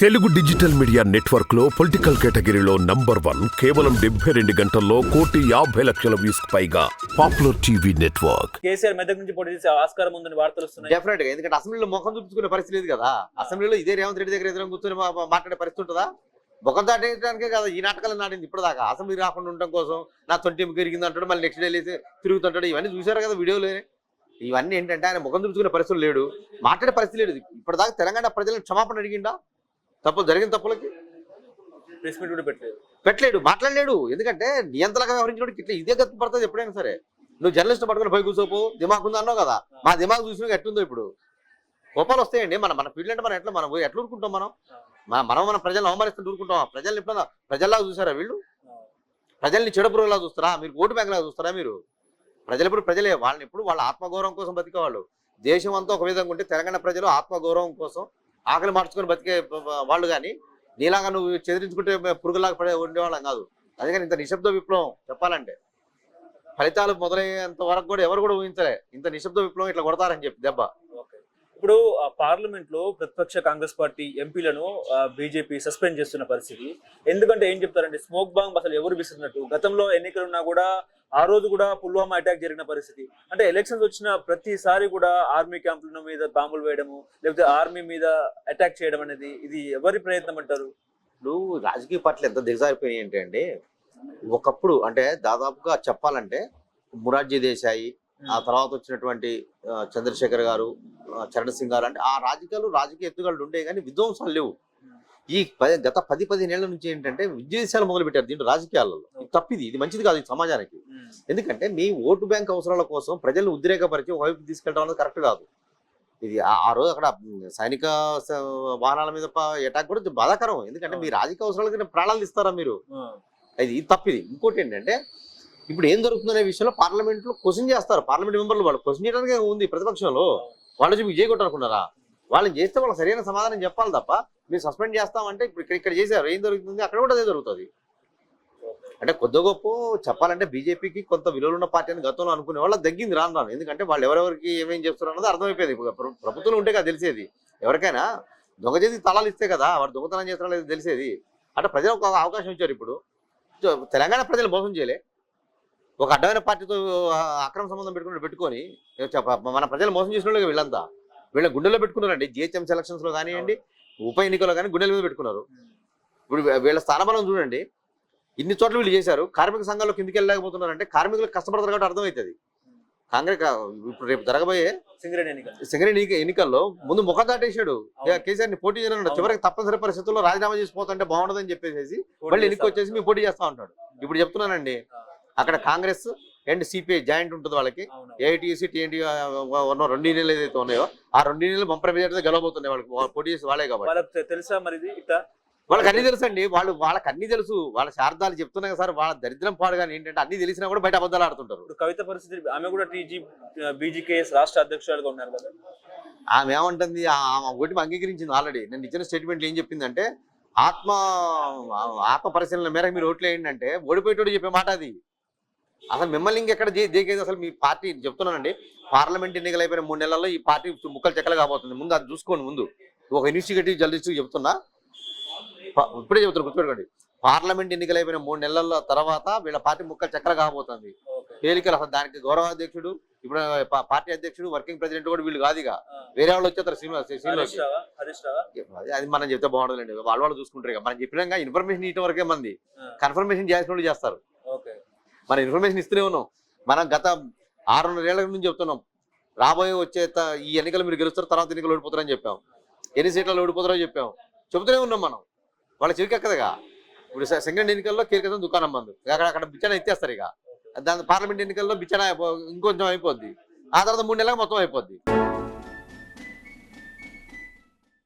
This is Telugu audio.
తెలుగు డిజిటల్ మీడియా నెట్వర్క్లో పొలిటికల్ కేటగిరీలో నంబర్ వన్ కేవలం డెబ్బై రెండు గంటల్లో కోటి యాభై లక్షల వ్యూస్ పైగా popular TV network. KCR Medak నుంచి పోటీ చేసే ఆస్కారం ఉందని వార్తలు వస్తున్నాయి. డెఫినెట్గా ఎందుకంటే అసెంబ్లీలో ముఖం చూపించుకునే పరిస్థితి లేదు కదా. అసెంబ్లీలో ఇదే రేవంత్ రెడ్డి దగ్గర ఎదురు కూర్చొని మా- మా- మాట్లాడే పరిస్థితి ఉంటుందా? ముఖం దాటేయడానికే కదా ఈ నాటకాలు నాడింది ఇప్పటిదాకా. అసెంబ్లీ రాకుండా ఉండడం కోసం నా తొంటి పెరిగింది అంటాడు మళ్ళీ నెక్స్ట్ డే లేసి తిరుగుతుంటాడు. ఇవన్నీ చూసారు కదా వీడియోలో. ఇవన్నీ ఏంటంటే ఆయన ముఖం చూపించుకునే పరిస్థితులు లేడు. మాట్లాడే పరిస్థితి లేడు ఇప్పటిదాకా తెలంగాణ ప్రజలను క్షమాపణ అడిగిండా? తప్పు జరిగిన తప్పులకి? ప్రెస్ మీట్ కూడా పెట్టలేదు. పెట్టలేడు మాట్లాడలేడు. ఎందుకంటే నియంత్రణగా వ్యవహరించడానికి ఇట్లా ఇదే గతి పడుతుంది ఎప్పుడైనా సరే. నువ్వు జర్నలిస్ట్ పట్టుకుని పోయి కూర్చోపు దిమాగ్ ఉందా అన్నావు కదా. మా దిమాగ్ చూసిన ఎట్లుందో ఇప్పుడు. కోపాలు వస్తాయండి. మన మన ఫీల్డ్ అంటే మనం ఎట్లా మనం ఎట్లా ఊరుకుంటాం మనం? మన- మనం మన ప్రజలను అవమానిస్తూ ఊరుకుంటాం. ప్రజల్ని ఎప్పుడన్నా ప్రజల్లాగా చూసారా వీళ్ళు? ప్రజల్ని చెడపురుగులా చూస్తారా? మీరు ఓటు బ్యాంక్ లాగా చూస్తారా మీరు? ప్రజలు ఇప్పుడు ప్రజలే వాళ్ళని ఇప్పుడు వాళ్ళ ఆత్మగౌరవం కోసం బతికేవాళ్ళు. దేశం అంతా ఒక విధంగా ఉంటే తెలంగాణ ప్రజలు ఆత్మగౌరవం కోసం ఆకలి మార్చుకొని బతికే వాళ్ళు కానీ నీలాగా నువ్వు చెదిరించుకుంటే పురుగులాగా పడే ఉండేవాళ్ళం కాదు. అందుకని ఇంత నిశ్శబ్ద విప్లవం చెప్పాలంటే. ఫలితాలు మొదలయ్యేంత వరకు కూడా ఎవరు కూడా ఊహించలే. ఇంత నిశ్శబ్ద విప్లవం ఇట్లా కొడతారని చెప్పి దెబ్బ. ఇప్పుడు పార్లమెంట్లో ప్రతిపక్ష కాంగ్రెస్ పార్టీ ఎంపీలను బీజేపీ సస్పెండ్ చేస్తున్న పరిస్థితి. ఎందుకంటే ఏం చెప్తారంటే స్మోక్ బాంబ్ అసలు ఎవరు విసిరినట్టు గతంలో ఎన్నికలు ఉన్నా కూడా ఆ రోజు కూడా పుల్వామా అటాక్ జరిగిన పరిస్థితి. అంటే ఎలక్షన్స్ వచ్చిన ప్రతిసారి కూడా ఆర్మీ క్యాంపుల మీద బాంబులు వేయడము లేకపోతే ఆర్మీ మీద అటాక్ చేయడం అనేది ఇది ఎవరి ప్రయత్నం అంటారు? ఇప్పుడు రాజకీయ పార్టీలు ఎంత దిగజారిపోయినాయి అంటే అండి ఒకప్పుడు అంటే దాదాపుగా చెప్పాలంటే మురార్జీ దేశాయి ఆ తర్వాత వచ్చినటువంటి చంద్రశేఖర్ గారు చరణ్ సింగ్ గారు. అంటే ఆ రాజకీయాలు రాజకీయ ఎత్తుగడలు ఉండే కానీ విధ్వంసాలు లేవు. ఈ పది గత పది పదిహేనేళ్ళ నుంచి ఏంటంటే విద్వేషాలు మొదలు పెట్టారు దీంట్లో రాజకీయాలలో. ఇది తప్పిది. ఇది మంచిది కాదు ఈ సమాజానికి. ఎందుకంటే మీ ఓటు బ్యాంక్ అవసరాల కోసం ప్రజలను ఉద్రేకపరిచి ఒకవైపు తీసుకెళ్ళడం అనేది కరెక్ట్ కాదు. ఇది ఆ- రోజు అక్కడ సైనిక వాహనాల మీద అటాక్ కూడా బాధాకరం. ఎందుకంటే మీ రాజకీయ అవసరాలకి ప్రాణాలు ఇస్తారా మీరు? ఇది ఇది తప్పిది. ఇంకోటి ఏంటంటే ఇప్పుడు ఏం జరుగుతుందనే విషయంలో పార్లమెంట్లో క్వశ్చన్ చేస్తారు. పార్లమెంట్ మెంబర్లు వాళ్ళు క్వశ్చన్ చేయడానికి ఉంది ప్రతిపక్షంలో. వాళ్ళు వచ్చి మీకు చేయగొట్టనుకున్నారా వాళ్ళని చేస్తే వాళ్ళకి సరైన సమాధానం చెప్పాలి తప్ప మీరు సస్పెండ్ చేస్తామంటే ఇప్పుడు ఇక్కడ ఇక్కడ చేశారు ఏం దొరుకుతుంది అక్కడ కూడా అదే జరుగుతుంది. అంటే కొద్ది గొప్ప చెప్పాలంటే బీజేపీకి కొంత విలువలున్న పార్టీ అని గతంలో అనుకునే వాళ్ళకి తగ్గింది రాను రాను. ఎందుకంటే వాళ్ళు ఎవరెవరికి ఏమేం చేస్తున్నారు అన్నది అర్థమైపోయింది. ప్రభుత్వం ప్రభుత్వంలో ఉంటే కదా తెలిసేది. ఎవరికైనా దొంగ చేసి తలాలు ఇస్తే కదా వాడు దొంగతనం చేస్తారో తెలిసేది. అంటే ప్రజలకు ఒక అవకాశం ఇచ్చారు ఇప్పుడు. తెలంగాణ ప్రజలు మోసం చేయలే. ఒక అడ్డమైన పార్టీతో అక్రమ సంబంధం పెట్టుకుని పెట్టుకొని మన ప్రజలు మోసం చేసిన వాళ్ళే వీళ్ళంతా. వీళ్ళ గుండెల్లో పెట్టుకున్నారండి. జిహెచ్ఎం సెలక్షన్స్లో కానివ్వండి ఉప ఎన్నికల్లో కానీ గుండెల మీద పెట్టుకున్నారు. ఇప్పుడు వీళ్ళ స్థానబలం చూడండి. ఇన్ని చోట్ల వీళ్ళు చేశారు. కార్మిక సంఘాల్లో కిందికి వెళ్ళలేకపోతున్నారంటే కార్మికులు కష్టపడతారు కాబట్టి అర్థమవుతుంది. కాంగ్రెస్ ఇప్పుడు రేపు జరగబోయే సింగరేణి ఎన్నికలు. సింగరేణి ఎన్నిక- ఎన్నికల్లో ముందు ముఖం దాటేశాడు. కేసీఆర్ని పోటీ చేయను. చివరికి తప్పనిసరి పరిస్థితుల్లో రాజీనామా చేసిపోతుంటే బాగుండదని చెప్పేసి మళ్ళీ ఎన్నిక వచ్చేసి మీ పోటీ చేస్తా ఉంటాడు. ఇప్పుడు చెప్తున్నానండి. అక్కడ కాంగ్రెస్ అండ్ సిపిఐ జాయింట్ ఉంటుంది వాళ్ళకి. ఏఐటీసీ టీఎన్టీ ఉన్న రెండు యూనియన్లు ఏదైతే ఉన్నాయో ఆ రెండు యూనియన్లు బంపర్ మెజార్టీ గెలవబోతున్నాయి వాళ్ళకి. పోటీ వాళ్ళే కాబట్టి. తెలుసా మరి వాళ్ళకి అన్ని తెలుసు అండి వాళ్ళు వాళ్ళకి అన్ని తెలుసు. వాళ్ళ శారదాలు చెప్తున్నాయి కదా సార్. వాళ్ళ దరిద్రం పాడు కానీ ఏంటంటే అన్ని తెలిసినా కూడా బయట అబద్ధాలు ఆడుతుంటారు. కవిత పరిస్థితి ఆమె కూడా టీజీ బీజీకేఎస్ రాష్ట్ర అధ్యక్షురాలుగా ఉన్నారు కదా. ఆమె ఏమంటుంది? ఒకటి అంగీకరించింది ఆల్రెడీ. నేను ఇచ్చిన స్టేట్మెంట్ ఏం చెప్పిందంటే ఆత్మ ఆత్మ పరిశీలన మేరకు మీరు ఓట్లు అంటే ఓడిపోయేటోడు చెప్పే మాట అది. అసలు మిమ్మల్ని ఇంకెక్కడ దేకేది? అసలు మీ పార్టీ చెప్తున్నానండి. పార్లమెంట్ ఎన్నికలు అయిపోయిన మూడు నెలల్లో ఈ పార్టీ ముక్కలు చెక్కలు కాబోతుంది. ముందు అది చూసుకోండి ముందు. ఒక ఇనిషియేటివ్ జర్నలిస్ట్ చెప్తున్నా. ఇప్పుడే చెప్తున్నా గుర్తుపెట్టుకోండి. పార్లమెంట్ ఎన్నికలు అయిపోయిన మూడు నెలల తర్వాత వీళ్ళ పార్టీ ముక్కలు చెక్కలు కాబోతుంది. తేలికలు అసలు దానికి గౌరవ అధ్యక్షుడు ఇప్పుడు పార్టీ అధ్యక్షుడు వర్కింగ్ ప్రెసిడెంట్ కూడా వీళ్ళు కాదు ఇక. వేరే వాళ్ళు వచ్చేస్తారు శ్రీనివాస్ శ్రీనివాస్ అది- మనం చెప్తే బాగుండదులేండి. వాళ్ళ వాళ్ళు చూసుకుంటారు ఇక. మనం చెప్పినాక ఇన్ఫర్మేషన్ ఇవ్వడం వరకే మంది. కన్ఫర్మేషన్ చేసిన వాళ్ళు చేస్తారు. మనం ఇన్ఫర్మేషన్ ఇస్తూనే ఉన్నాం. మనం గత ఆరున్నరేళ్ళ నుంచి చెప్తున్నాం. రాబోయే వచ్చే ఈ ఎన్నికలు మీరు గెలుస్తారు తర్వాత ఎన్నికలు ఓడిపోతారని చెప్పాం. ఎన్ని సీట్లలో ఓడిపోతారో చెప్పాం. చెబుతూనే ఉన్నాం మనం. వాళ్ళ చిరికెక్కదుగా ఇప్పుడు సెకండ్ ఎన్నికల్లో కీలకతం దుకాణం మందు అక్కడ అక్కడ బిచ్చన ఎత్తేస్తారు ఇక. దాని పార్లమెంట్ ఎన్నికల్లో బిచ్చన అయిపో ఇంకొంచెం అయిపోద్ది. ఆ తర్వాత మూడు నెలలకు మొత్తం అయిపోద్ది.